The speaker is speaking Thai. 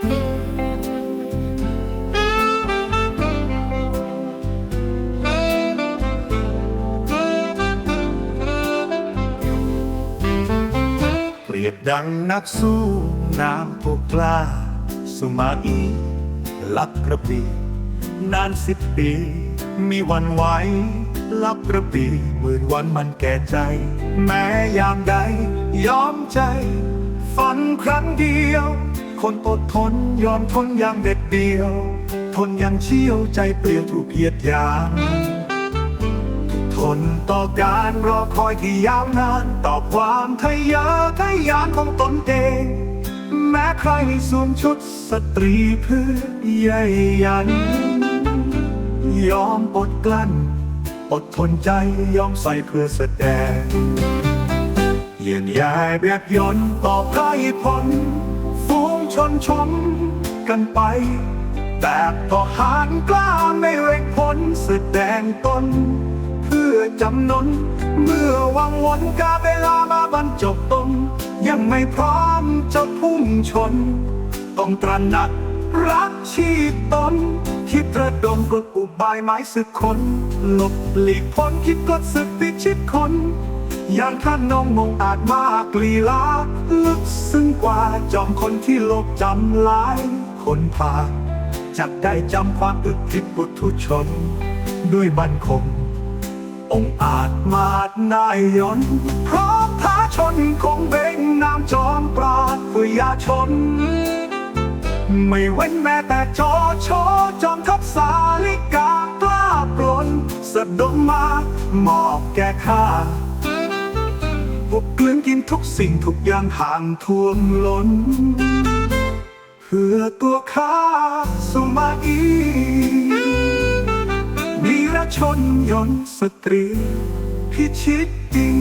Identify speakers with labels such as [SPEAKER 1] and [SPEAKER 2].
[SPEAKER 1] เปรียบดังนักสู้น้ำพวกกล้า สุมาอีลับกระปีนานสิบปี มีวันไหวลับกระปีหมื่นวันมันแก่ใจ แม้ยามใดยอมใจ ฝันครั้งเดียว คนอดทนยอมทนอย่างเด็ดเดียว ทนอย่างเชี่ยวใจเปลี่ยนถูกเหยียดหยามทนต่อการรอคอยที่ยาวนานต่อความทะเยอทะยานของตนเอง แม้ใครสวมชุดสตรีเพื่อใยยัน ยอมอดกลั้น อดทนใจยอมใส่เพื่อแสดงเยียนยายแบบยนต์ต่อไพรผลฟูงช นชมกันไปแต่ต่อหารกล้าไม่เร่งผลแสดงตน เพื่อจำนน เมื่อวังวนกาเวลามาบรรจบตน ยังไม่พร้อมจะพุ่งชน ต้องตระหนักรักชีพตน คิดระดมกดอุบายไม้สึกคน หลบหลีกพ้นคิดกดสึกปิดชิดคน อย่างท่านน้องมงอาจมากลีลาลึกซึ้งกว่าจอมคนที่โลกจำหลายคนผ่านจักได้จำความอึดทิดบุทุชน ด้วยบันคง องอาจมาดนายยนต์พร้อมท้าชนคงเบ่งนามจอมปราดพยาชน ไม่เว้นแม้แต่จอชอจอมทัพสาลิกากล้าปลนสะดมมามอบแก่ข้า บุกกลืนกินทุกสิ่งทุกอย่างห่างท่วมล้น เพื่อตัวข้าสมาอีวีรชนยนต์สตรี พิชิตจริง